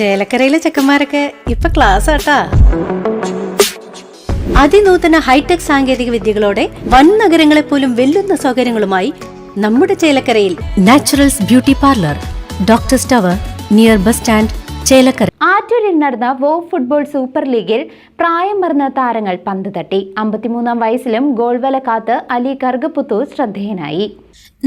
ചേലക്കരയിലെ ചെക്കന്മാരൊക്കെ ഇപ്പൊ ക്ലാസ് ആട്ടാ. അതിനൂതന ഹൈടെക് സാങ്കേതിക വിദ്യകളോടെ വൻ നഗരങ്ങളെ പോലും വെല്ലുന്ന സൗകര്യങ്ങളുമായി നമ്മുടെ ചേലക്കരയിൽ നാച്ചുറൽസ് ബ്യൂട്ടി പാർലർ ഡോക്ടർ സ്റ്റവർ നിയർ ബസ് സ്റ്റാൻഡ് ചേലക്കര. ആറ്റൂരിൽ നടന്ന വോ ഫുട്ബോൾ സൂപ്പർ ലീഗിൽ പ്രായം മറന്ന താരങ്ങൾ പന്ത് തട്ടി. അമ്പത്തിമൂന്നാം വയസ്സിലും ഗോൾവല കാത്ത് അലി കർഗപുത്തു ശ്രദ്ധേയനായി.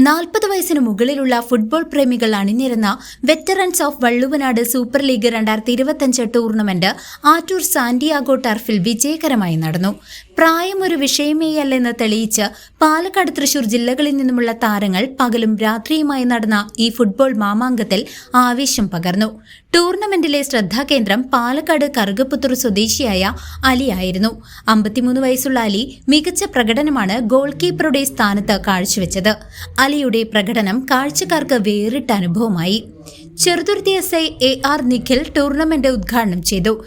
നാൽപ്പത് വയസ്സിന് മുകളിലുള്ള ഫുട്ബോൾ പ്രേമികൾ അണിനിരുന്ന veterans of Valluvanad super league രണ്ടായിരത്തി ഇരുപത്തഞ്ച് ടൂർണമെന്റ് ആറ്റൂർ സാന്റിയാഗോ ടർഫിൽ വിജയകരമായി നടന്നു. പ്രായം ഒരു വിഷയമേയല്ലെന്ന് തെളിയിച്ച് പാലക്കാട് തൃശൂർ ജില്ലകളിൽ നിന്നുമുള്ള താരങ്ങൾ പകലും രാത്രിയുമായി നടന്ന ഈ ഫുട്ബോൾ മാമാങ്കത്തിൽ ആവേശം പകർന്നു. ടൂർണമെന്റിലെ ശ്രദ്ധാകേന്ദ്രം പാലക്കാട് കറുകപ്പുത്തൂർ സ്വദേശിയായ അലിയായിരുന്നു അമ്പത്തിമൂന്ന് വയസ്സുള്ള അലി മികച്ച പ്രകടനമാണ് ഗോൾ കീപ്പറുടെ സ്ഥാനത്ത് കാഴ്ചവെച്ചത്. അലിയുടെ പ്രകടനം കാഴ്ചക്കാർക്ക് വേറിട്ട അനുഭവമായി. Cheruthuruthy S I A R Nikhil tournament ഉദ്ഘാടനം ചെയ്തു.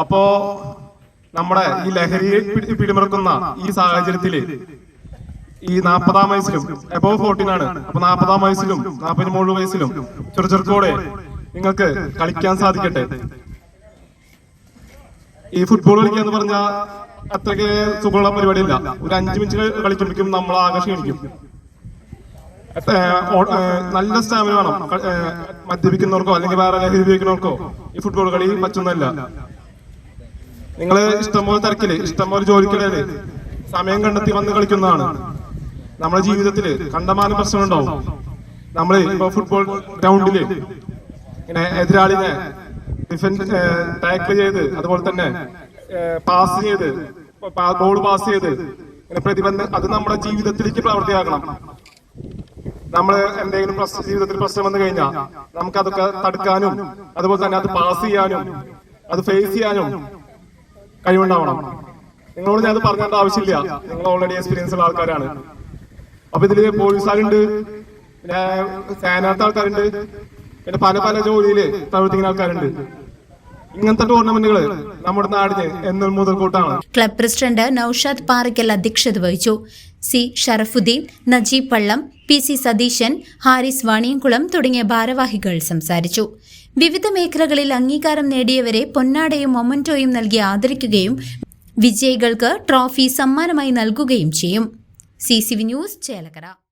അപ്പോ നമ്മുടെ ഈ ലഹരിയെ പിടി- പിടിമുറുക്കുന്ന ഈ സാഹചര്യത്തിൽ ഈ നാപ്പതാം വയസ്സിലും എബോ ഫോർട്ടീൻ ആണ്. അപ്പൊ നാപ്പതാം വയസ്സിലും നാപ്പതിന് മൂന്ന് വയസ്സിലും ചെറു ചെറുക്കോടെ നിങ്ങൾക്ക് കളിക്കാൻ സാധിക്കട്ടെ. ഈ ഫുട്ബോൾ കളിക്കുക എന്ന് പറഞ്ഞാൽ അത്രയ്ക്ക് സുഖമുള്ള പരിപാടിയില്ല. ഒരു അഞ്ചു മിനിറ്റ് കളിക്കുമ്പോഴേക്കും നമ്മൾ ആകെ ക്ഷീണിക്കും. നല്ല സ്റ്റാമിന വേണം. മദ്യപിക്കുന്നവർക്കോ അല്ലെങ്കിൽ വേറെ ലഹരി ഉപയോഗിക്കുന്നവർക്കോ ഈ ഫുട്ബോൾ കളി പറ്റുന്നതല്ല നിങ്ങൾ ഇഷ്ടംപോലെ തിരക്കിൽ ഇഷ്ടംപോലെ ജോലിക്കിടയിൽ സമയം കണ്ടെത്തി വന്ന് കളിക്കുന്നതാണ്. നമ്മുടെ ജീവിതത്തിൽ കണ്ടമാനം പ്രശ്നമുണ്ടാവും നമ്മൾ ഇപ്പൊ ഫുട്ബോൾ ഗ്രൗണ്ടിൽ ഇങ്ങനെ എതിരാളിനെ ഡിഫൻഡ് ടാക്കിൾ ചെയ്ത് അതുപോലെ തന്നെ പാസ് ചെയ്ത് ബോൾ പാസ് ചെയ്ത് ഇങ്ങനെ പ്രതിബന്ധ അത് നമ്മുടെ ജീവിതത്തിലേക്ക് പ്രവർത്തിയാക്കണം. നമ്മൾ എന്തെങ്കിലും പ്രശ്ന ജീവിതത്തിൽ പ്രശ്നം വന്നു കഴിഞ്ഞാൽ നമുക്ക് അതൊക്കെ തടുക്കാനും അതുപോലെ തന്നെ അത് പാസ് ചെയ്യാനും അത് ഫേസ് ചെയ്യാനും കഴിവുണ്ടാവണം. നിങ്ങളോട് ഞാൻ അത് പറഞ്ഞേണ്ട ആവശ്യമില്ല. നിങ്ങൾ ഓൾറെഡി എക്സ്പീരിയൻസ് ഉള്ള ആൾക്കാരാണ്. അപ്പൊ ഇതിൽ പോലീസുകാരുണ്ട് പിന്നെ സേനാത്ത ആൾക്കാരുണ്ട്. പിന്നെ പല പല ജോലിയിൽ പ്രവർത്തിക്കുന്ന ആൾക്കാരുണ്ട്. ഇങ്ങനത്തെ ടൂർണമെന്റുകൾ നമ്മുടെ നാടിന് എന്നും മുതൽക്കൂട്ടാണ്. ക്ലബ് പ്രസിഡന്റ് നൌഷാദ് പാറയ്ക്കൽ അധ്യക്ഷത വഹിച്ചു. C Sharafudheen Najeeb Pallam P C Satheesan Haris Vaniyamkulam തുടങ്ങിയ ഭാരവാഹികൾ സംസാരിച്ചു. വിവിധ മേഖലകളിൽ അംഗീകാരം നേടിയവരെ പൊന്നാടയും മൊമന്റോയും നൽകി ആദരിക്കുകയും വിജയികൾക്ക് ട്രോഫി സമ്മാനമായി നൽകുകയും ചെയ്യും. C C V news Chelakkara.